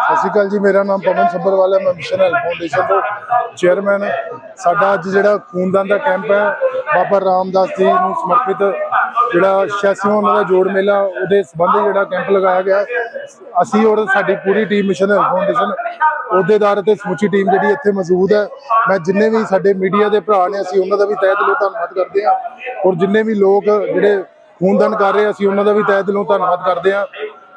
ਸਤਿ ਸ਼੍ਰੀ ਅਕਾਲ ਜੀ, ਮੇਰਾ ਨਾਮ ਪਵਨ ਸੱਭਰਵਾਲ ਹੈ, ਮੈਂ ਮਿਸ਼ਨ ਹੈਲਥ ਫਾਊਂਡੇਸ਼ਨ ਤੋਂ ਚੇਅਰਮੈਨ ਸਾਡਾ ਅੱਜ ਜਿਹੜਾ ਖੂਨਦਾਨ ਦਾ ਕੈਂਪ ਹੈ, ਬਾਬਾ ਰਾਮਦਾਸ ਜੀ ਨੂੰ ਸਮਰਪਿਤ ਜਿਹੜਾ 86ਵਾਂ ਉਹਨਾਂ ਦਾ ਜੋੜ ਮੇਲਾ, ਉਹਦੇ ਸੰਬੰਧੀ ਜਿਹੜਾ ਕੈਂਪ ਲਗਾਇਆ ਗਿਆ। ਅਸੀਂ ਔਰ ਸਾਡੀ ਪੂਰੀ ਟੀਮ ਮਿਸ਼ਨ ਹੈਲਥ ਫਾਊਂਡੇਸ਼ਨ ਅਹੁਦੇਦਾਰ ਅਤੇ ਸਮੁੱਚੀ ਟੀਮ ਜਿਹੜੀ ਇੱਥੇ ਮੌਜੂਦ ਹੈ। ਮੈਂ ਜਿੰਨੇ ਵੀ ਸਾਡੇ ਮੀਡੀਆ ਦੇ ਭਰਾ ਨੇ, ਅਸੀਂ ਉਹਨਾਂ ਦਾ ਵੀ ਤਹਿ ਦਿਲੋਂ ਧੰਨਵਾਦ ਕਰਦੇ ਹਾਂ। ਔਰ ਜਿੰਨੇ ਵੀ ਲੋਕ ਜਿਹੜੇ ਖੂਨਦਾਨ ਕਰ ਰਹੇ ਅਸੀਂ ਉਹਨਾਂ ਦਾ ਵੀ ਤਹਿ ਦਿਲੋਂ ਧੰਨਵਾਦ ਕਰਦੇ ਹਾਂ।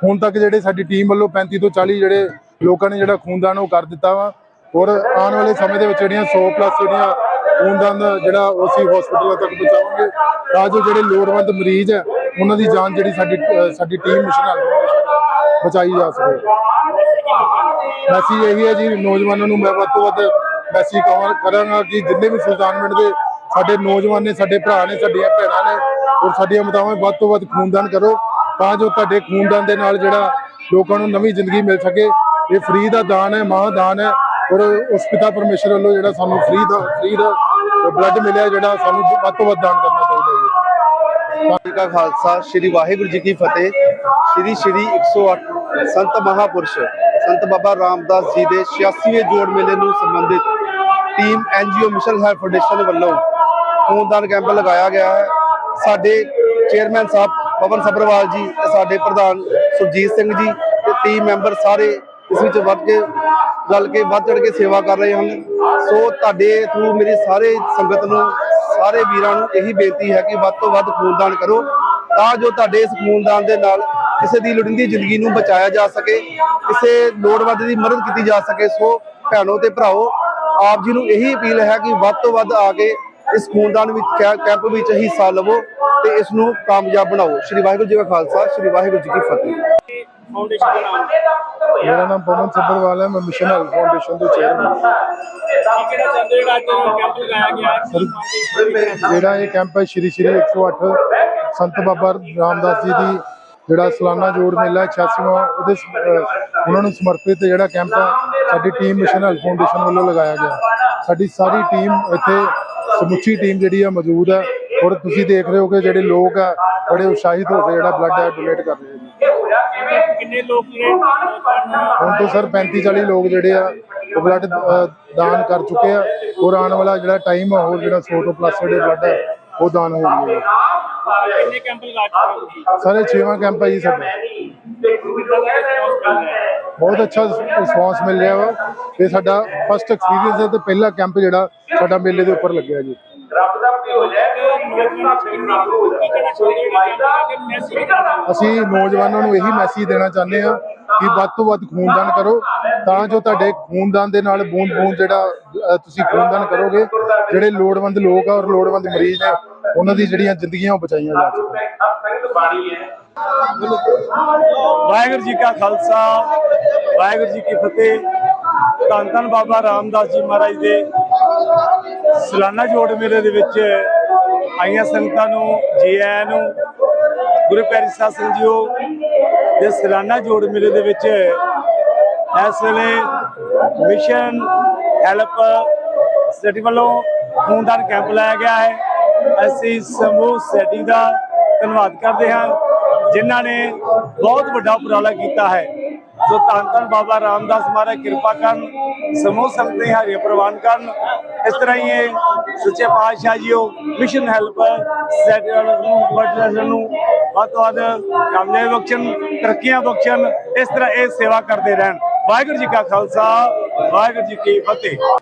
ਹੁਣ ਤੱਕ ਜਿਹੜੇ ਸਾਡੀ ਟੀਮ ਵੱਲੋਂ 35 ਤੋਂ 40 ਜਿਹੜੇ ਲੋਕਾਂ ਨੇ ਜਿਹੜਾ ਖੂਨਦਾਨ ਉਹ ਕਰ ਦਿੱਤਾ ਵਾ, ਔਰ ਆਉਣ ਵਾਲੇ ਸਮੇਂ ਦੇ ਵਿੱਚ ਜਿਹੜੀਆਂ 100 ਪਲੱਸ ਜਿਹੜੀਆਂ ਖੂਨਦਾਨ ਜਿਹੜਾ ਉਹ ਅਸੀਂ ਹਸਪੀਟਲਾਂ ਤੱਕ ਪਹੁੰਚਾਵਾਂਗੇ, ਤਾਂ ਜੋ ਜਿਹੜੇ ਲੋੜਵੰਦ ਮਰੀਜ਼ ਹੈ, ਉਹਨਾਂ ਦੀ ਜਾਨ ਜਿਹੜੀ ਸਾਡੀ ਸਾਡੀ ਟੀਮ ਮਿਸ਼ਨ ਨਾਲ ਬਚਾਈ ਜਾ ਸਕੇ। ਮੈਸੇਜ ਇਹੀ ਹੈ ਜੀ, ਨੌਜਵਾਨਾਂ ਨੂੰ ਮੈਂ ਵੱਧ ਤੋਂ ਵੱਧ ਮੈਸੇਜ ਕਹਾਂ, ਕਰਾਂਗਾ ਕਿ ਜਿੰਨੇ ਵੀ ਸੁਲਤਾਨ ਪਿੰਡ ਦੇ ਸਾਡੇ ਨੌਜਵਾਨ ਨੇ, ਸਾਡੇ ਭਰਾ ਨੇ, ਸਾਡੀਆਂ ਭੈਣਾਂ ਨੇ, ਔਰ ਸਾਡੀਆਂ ਮਾਤਾਵਾਂ ਵੱਧ ਤੋਂ ਵੱਧ ਖੂਨਦਾਨ ਕਰੋ। ਤਾਂ ਜੋ ਤੁਹਾਡੇ ਖੂਨਦਾਨ ਦੇ ਨਾਲ ਜਿਹੜਾ ਲੋਕਾਂ ਨੂੰ ਨਵੀਂ ਜ਼ਿੰਦਗੀ ਮਿਲ ਸਕੇ। ਇਹ ਫ੍ਰੀ ਦਾ ਦਾਨ ਹੈ ਮਹਾਂ ਦਾਨ ਹੈ ਔਰ ਉਸ ਪਿਤਾ ਪਰਮੇਸ਼ਰ ਵੱਲੋਂ ਜਿਹੜਾ ਸਾਨੂੰ ਫ੍ਰੀ ਦਾ ਫ੍ਰੀ ਦਾ ਬਲੱਡ ਮਿਲਿਆ ਜਿਹੜਾ ਸਾਨੂੰ ਵੱਧ ਤੋਂ ਵੱਧ ਦਾਨ ਕਰਨਾ ਚਾਹੀਦਾ ਹੈ ਜੀ। ਕਾ ਖਾਲਸਾ, ਸ੍ਰੀ ਵਾਹਿਗੁਰੂ ਜੀ ਕੀ ਫਤਿਹ। ਸ੍ਰੀ ਸ੍ਰੀ 108 ਸੰਤ ਮਹਾਪੁਰਸ਼, ਸੰਤ ਬਾਬਾ ਰਾਮਦਾਸ ਜੀ ਦੇ 86ਵੇਂ ਜੋੜ ਮੇਲੇ ਨੂੰ ਸੰਬੰਧਿਤ team NGO mission help foundation ਵੱਲੋਂ ਖੂਨਦਾਨ ਕੈਂਪ ਲਗਾਇਆ ਗਿਆ ਹੈ। ਸਾਡੇ ਚੇਅਰਮੈਨ ਸਾਹਿਬ ਪਵਨ ਸੱਭਰਵਾਲ ਜੀ ਤੇ ਸਾਡੇ ਪ੍ਰਧਾਨ ਸੁਰਜੀਤ ਸਿੰਘ ਜੀ ਤੇ ਟੀਮ ਮੈਂਬਰ ਸਾਰੇ ਇਸ ਵਿੱਚ ਵੱਧ ਕੇ ਰਲ ਕੇ ਵੱਧ ਚੜ ਕੇ ਸੇਵਾ ਕਰ ਰਹੇ ਹਨ। ਸੋ ਤੁਹਾਡੇ ਥਰੂ ਮੇਰੀ ਸਾਰੇ ਸੰਗਤ ਨੂੰ, ਸਾਰੇ ਵੀਰਾਂ ਨੂੰ ਇਹੀ ਬੇਨਤੀ ਹੈ ਕਿ ਵੱਧ ਤੋਂ ਵੱਧ ਖੂਨਦਾਨ ਕਰੋ ਤਾਂ ਜੋ ਤੁਹਾਡੇ ਇਸ ਖੂਨਦਾਨ ਦੇ ਨਾਲ ਕਿਸੇ ਦੀ ਲੋੜੀਂਦੀ ਜ਼ਿੰਦਗੀ ਨੂੰ ਬਚਾਇਆ ਜਾ ਸਕੇ, ਕਿਸੇ ਲੋੜਵੰਦ ਦੀ ਮਦਦ ਕੀਤੀ ਜਾ ਸਕੇ। ਸੋ ਭੈਣੋ ਤੇ ਭਰਾਓ, ਆਪ ਜੀ ਨੂੰ ਇਹੀ ਅਪੀਲ ਹੈ ਕਿ ਵੱਧ ਤੋਂ ਵੱਧ ਆ ਕੇ ਇਸ ਖੂਨਦਾਨ ਵਿੱਚ, ਕੈ- ਕੈਂਪ ਵਿੱਚ ਹਿੱਸਾ ਲਵੋ। ਤੇ ਇਸ ਨੂੰ ਕਾਮਯਾਬ ਬਣਾਓ। ਸ਼੍ਰੀ ਵਾਹਿਗੁਰੂ ਜੀ ਕਾ ਖਾਲਸਾ ਸ਼੍ਰੀ ਵਾਹਿਗੁਰੂ ਜੀ ਕੀ ਫਤਿਹ। ਫਾਊਂਡੇਸ਼ਨ ਦਾ ਨਾਮ ਮੇਰਾ ਨਾਮ ਪਵਨ ਸੱਭਰਵਾਲ ਹੈ ਮੈਂ ਮਿਸ਼ਨ ਹੈਲਪ ਫਾਊਂਡੇਸ਼ਨ ਤੋਂ ਚੇਅਰਮੈਨ ਕਿਹੜਾ ਚਾਹੁੰਦੇ ਹੋ ਅੱਜ ਕੈਂਪ ਲਗਾਇਆ ਗਿਆ? ਹੈ ਜਿਹੜਾ ਇਹ ਕੈਂਪ ਹੈ ਸ਼੍ਰੀ ਸ਼੍ਰੀ 108 ਸੰਤ ਬਾਬਾ ਰਾਮਦਾਸ ਜੀ ਦੀ ਜਿਹੜਾ ਸਾਲਾਨਾ ਜੋੜ ਮੇਲਾ ਹੈ 86ਵਾਂ ਉਹਦੇ ਉਹਨਾਂ ਨੂੰ ਸਮਰਪਿਤ ਜਿਹੜਾ ਕੈਂਪ ਹੈ ਸਾਡੀ ਟੀਮ ਮਿਸ਼ਨ ਹੈਲਪ ਫਾਊਂਡੇਸ਼ਨ ਵੱਲੋਂ ਲਗਾਇਆ ਗਿਆ। ਸਾਡੀ ਸਾਰੀ ਟੀਮ ਇੱਥੇ ਸਮੁੱਚੀ ਟੀਮ ਜਿਹੜੀ ਆ ਮੌਜੂਦ ਹੈ। ਔਰ ਤੁਸੀਂ ਦੇਖ ਰਹੇ ਹੋ ਕਿ ਜਿਹੜੇ ਲੋਕ ਆ ਬੜੇ ਉਤਸ਼ਾਹਿਤ ਹੋ ਕੇ ਜਿਹੜਾ ਬਲੱਡ ਹੈ ਡੋਨੇਟ ਕਰ ਰਹੇ ਨੇ। ਕਿੰਨੇ ਲੋਕ ਨੇ ਹੁਣ ਤੋਂ ਸਰ 35 40 ਲੋਕ ਜਿਹੜੇ ਆ ਉਹ ਬਲੱਡ ਦਾਨ ਕਰ ਚੁੱਕੇ ਆ। ਔਰ ਆਉਣ ਵਾਲਾ ਜਿਹੜਾ ਟਾਈਮ ਆ ਹੋਰ ਜਿਹੜਾ 100 ਤੋਂ ਪਲੱਸ ਜਿਹੜੇ ਬਲੱਡ ਹੈ ਉਹ ਦਾਨ ਹੋਣਗੇ ਕਿੰਨੇ ਕੈਂਪ ਲਗਾ ਚੁੱਕੇ ਸਾਰੇ 6ਵਾਂ ਕੈਂਪ ਹੈ ਜੀ ਸਾਡਾ। ਬਹੁਤ ਅੱਛਾ ਰਿਸਪਾਂਸ ਮਿਲ ਰਿਹਾ ਵਾ। ਇਹ ਸਾਡਾ ਫਸਟ ਐਕਸਪੀਰੀਅੰਸ ਹੈ ਤੇ ਪਹਿਲਾ ਕੈਂਪ ਜਿਹੜਾ ਸਾਡਾ ਮੇਲੇ ਦੇ ਉੱਪਰ ਲੱਗਿਆ ਜੀ। ਅਸੀਂ ਨੌਜਵਾਨਾਂ ਨੂੰ ਇਹੀ ਮੈਸੇਜ ਦੇਣਾ ਚਾਹੁੰਦੇ ਹਾਂ ਕਿ ਵੱਧ ਤੋਂ ਵੱਧ ਖੂਨਦਾਨ ਕਰੋ, ਤਾਂ ਜੋ ਤੁਹਾਡੇ ਖੂਨਦਾਨ ਦੇ ਨਾਲ ਬੂੰਦ ਬੂੰਦ ਜਿਹੜਾ ਤੁਸੀਂ ਖੂਨਦਾਨ ਕਰੋਗੇ, ਜਿਹੜੇ ਲੋੜਵੰਦ ਲੋਕ ਆ ਔਰ ਲੋੜਵੰਦ ਮਰੀਜ਼ ਨੇ, ਉਹਨਾਂ ਦੀ ਜਿਹੜੀਆਂ ਜ਼ਿੰਦਗੀਆਂ ਉਹ ਬਚਾਈਆਂ ਜਾ ਸਕਣ। ਵਾਹਿਗੁਰੂ ਜੀ ਕਾ ਖਾਲਸਾ, ਵਾਹਿਗੁਰੂ ਜੀ ਕੀ ਫਤਿਹ। ਧੰਨ ਧੰਨ ਬਾਬਾ ਰਾਮਦਾਸ ਜੀ ਮਹਾਰਾਜ ਦੇ ਸਾਲਾਨਾ ਜੋੜ ਮੇਲੇ ਦੇ ਵਿੱਚ ਆਈਆਂ ਸੰਗਤਾਂ ਨੂੰ ਜੀ ਆਇਆਂ ਨੂੰ, ਗੁਰੂ ਪਿਆਰੇ ਸਾਧ ਸੰਗਤ ਜੀਓ ਦੇ ਸਲਾਨਾ ਜੋੜ ਮੇਲੇ ਦੇ ਵਿੱਚ ਇਸ ਵੇਲੇ ਮਿਸ਼ਨ ਹੈਲਪ ਸਟੇਡੀ ਵੱਲੋਂ ਖੂਨਦਾਨ ਕੈਂਪ ਲਾਇਆ ਗਿਆ ਹੈ। ਅਸੀਂ ਸਮੂਹ ਸੈਟੀ ਦਾ ਧੰਨਵਾਦ ਕਰਦੇ ਹਾਂ, ਜਿਨ੍ਹਾਂ ਨੇ ਬਹੁਤ ਵੱਡਾ ਉਪਰਾਲਾ ਕੀਤਾ ਹੈ। ਸੋ ਧੰਨ ਧੰਨ ਬਾਬਾ ਰਾਮਦਾਸ ਮਹਾਰਾਜ ਕਿਰਪਾ ਕਰਨ, ਸਮੂਹ ਸੰਗਤ ਦੀ ਹਰੀ ਪ੍ਰਵਾਨ ਕਰਨ। ਇਸ ਤਰ੍ਹਾਂ ਹੀ ਇਹ ਸੱਚੇ ਪਾਤਸ਼ਾਹ ਜੀਓ ਮਿਸ਼ਨ ਹੈਲਪ ਸੈਟਲ ਨੂੰ ਬਟਲਰ ਨੂੰ ਵੱਧ ਤੋਂ ਵੱਧ ਕਾਮਯਾਬੀ ਬਖਸ਼ਣ, ਤਰੱਕੀਆਂ ਬਖਸ਼ਣ, ਇਸ ਤਰ੍ਹਾਂ ਇਹ ਸੇਵਾ ਕਰਦੇ ਰਹਿਣ। ਵਾਹਿਗੁਰੂ ਜੀ ਕਾ ਖਾਲਸਾ, ਵਾਹਿਗੁਰੂ ਜੀ ਕੀ ਫਤਿਹ।